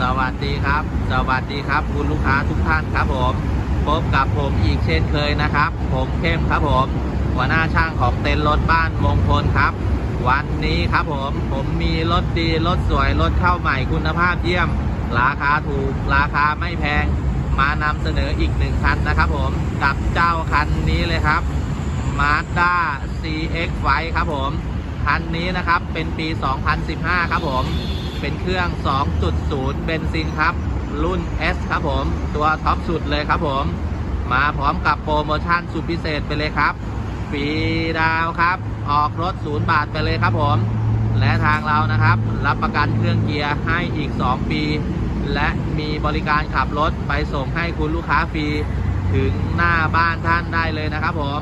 สวัสดีครับ สวัสดีครับ คุณลูกค้าทุกท่านครับผม พบกับผมอีกเช่นเคยนะครับ ผมเข้มครับผม หัวหน้าช่างของเต็นท์รถบ้านมงคลครับ วันนี้ครับผม ผมมีรถดีรถสวยรถเข้าใหม่คุณภาพเยี่ยม ราคาถูก ราคาไม่แพง มานำเสนออีกหนึ่งคันนะครับผม กับเจ้าคันนี้เลยครับ Mazda CX ไฟครับผม คันนี้นะครับเป็นปี 2015 ครับผม เป็นเครื่อง 2.0 เบนซินครับ รุ่น S ครับผม ตัวท็อปสุดเลยครับผม มาพร้อมกับโปรโมชั่นสุดพิเศษไปเลยครับฟรีดาวครับ ออกรถ 0 บาทไปเลยครับผม และทางเรานะครับ รับประกันเครื่องเกียร์ให้อีก 2 ปี และมีบริการขับรถไปส่งให้คุณลูกค้าฟรี ถึงหน้าบ้านท่านได้เลยนะครับผม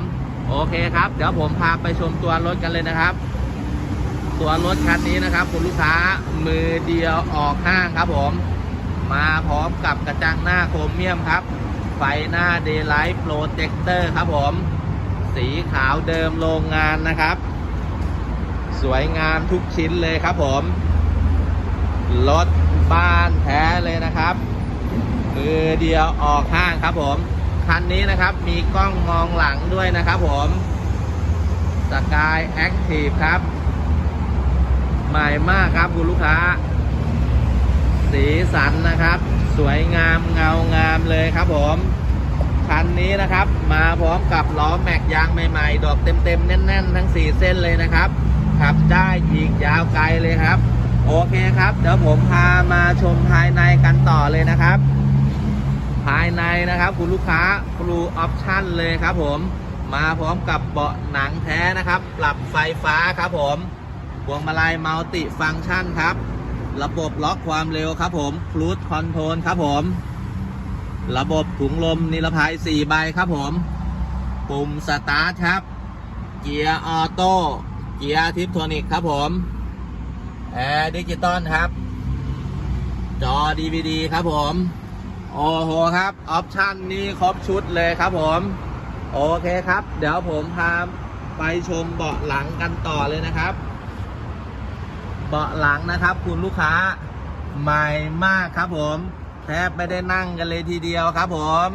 โอเคครับ เดี๋ยวผมพาไปชมตัวรถกันเลยนะครับ ตัวรถคันนี้นะครับ คุณลูกค้ามือเดียวออกห้างครับผม มาพร้อมกับกระจังหน้าโครเมียมครับ ไฟหน้า Daylight Protector ครับผม สีขาวเดิมโรงงานนะครับ สวยงามทุกชิ้นเลยครับผม รถบ้านแท้เลยนะครับ มือเดียวออกห้างครับผม คันนี้นะครับมีกล้องมองหลังด้วยนะครับผมสกายแอคทีฟครับ หม่มากครับคุณลูกค้า สีสันนะครับ สวยงามเงางามเลยครับผมคันนี้นะครับ มาพร้อมกับล้อแม็กยางใหม่ ๆ ดอกเต็มๆแน่น ๆ ทั้ง 4 เส้นเลยนะครับขับได้อีกยาวไกลเลยครับ โอเคครับ เดี๋ยวผมพามาชมภายในกันต่อเลยนะครับ ภายในนะครับ คุณลูกค้า Blue Option เลยครับผมมาพร้อมกับเบาะหนังแท้นะครับ ปรับไฟฟ้าครับผม พวงมาลัยมัลติฟังก์ชันครับ ระบบล็อกความเร็วครับผมครู e คอนโทรลครับผม ระบบถุงลมนิรภัย4ใบครับผม ปุ่มสตาร์ทครับ เกียร์ออโต้เกียร์ทิปโทนิกครับผมแอร์ดิจิตอลครับ จอ DVD ครับผม โอ้โหครับ ออปชันนี้ครบชุดเลยครับผม โอเคครับ เดี๋ยวผมพาไปชมเบาะหลังกันต่อเลยนะครับ เบาะหลังนะครับ คุณลูกค้าใหม่มากครับผม แทบไม่ได้นั่งกันเลยทีเดียวครับผม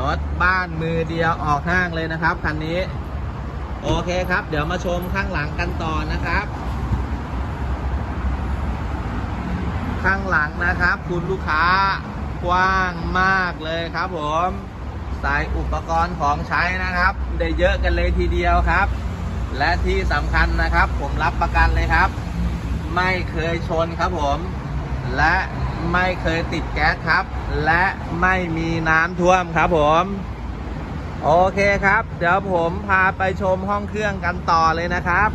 รถบ้านมือเดียวออกห้างเลยนะครับคันนี้ โอเคครับ เดี๋ยวมาชมข้างหลังกันต่อนะครับ ข้างหลังนะครับ คุณลูกค้ากว้างมากเลยครับผมใส่อุปกรณ์ของใช้นะครับ ได้เยอะกันเลยทีเดียวครับ และที่สำคัญนะครับ ผมรับประกันเลยครับ ไม่เคยชนครับผม และไม่เคยติดแก๊สครับ และไม่มีน้ำท่วมครับผม โอเคครับ เดี๋ยวผมพาไปชมห้องเครื่องกันต่อเลยนะครับ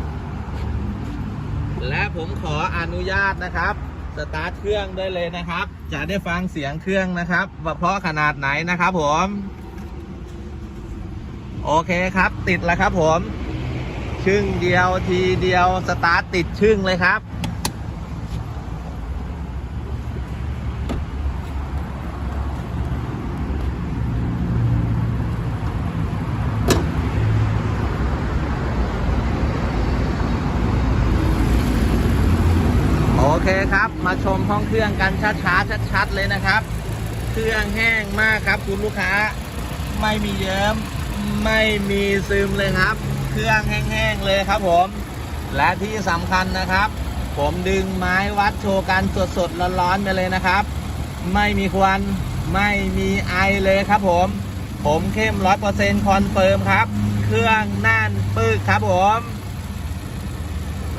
และผมขออนุญาตนะครับสตาร์ทเครื่องได้เลยนะครับ จะได้ฟังเสียงเครื่องนะครับว่าเพราะขนาดไหนนะครับผม โอเคครับติดแล้วครับผม ชึ่งเดียวทีเดียวสตาร์ทติดชึ่งเลยครับ โอเคครับมาชมห้องเครื่องกันช้าๆชัดๆเลยนะครับ เครื่องแห้งมากครับคุณลูกค้า ไม่มีเยิ้มไม่มีซึมเลยครับ เครื่องแห้งๆเลยครับผม และที่สำคัญนะครับ ผมดึงไม้วัดโชว์กันสดๆร้อนๆไปเลยนะครับ ไม่มีควันไม่มีไอเลยครับผม ผมเข้มร้อยเปอร์เซ็นต์คอนเฟิร์มครับ เครื่องน่นปึกครับผม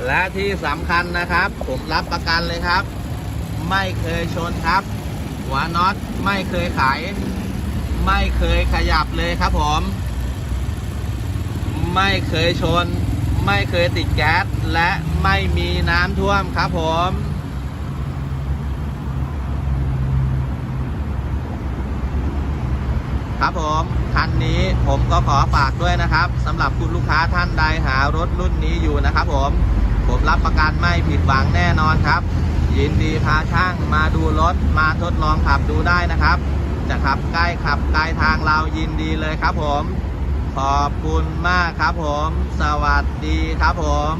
และที่สำคัญนะครับ ผมรับประกันเลยครับ ไม่เคยชนครับ หัวน็อตไม่เคยไขไม่เคยขยับเลยครับผม ไม่เคยชน ไม่เคยติดแก๊สและไม่มีน้ำท่วมครับผมครับผมคันนี้ผมก็ขอฝากด้วยนะครับสำหรับคุณลูกค้าท่านใดหารถรุ่นนี้อยู่นะครับ ผม ผมรับประกันไม่ผิดหวังแน่นอนครับ ยินดีพาช่างมาดูรถมาทดลองขับดูได้นะครับ จะขับใกล้ขับไกลทางเรายินดีเลยครับผม ขอบคุณมากครับผม สวัสดีครับผม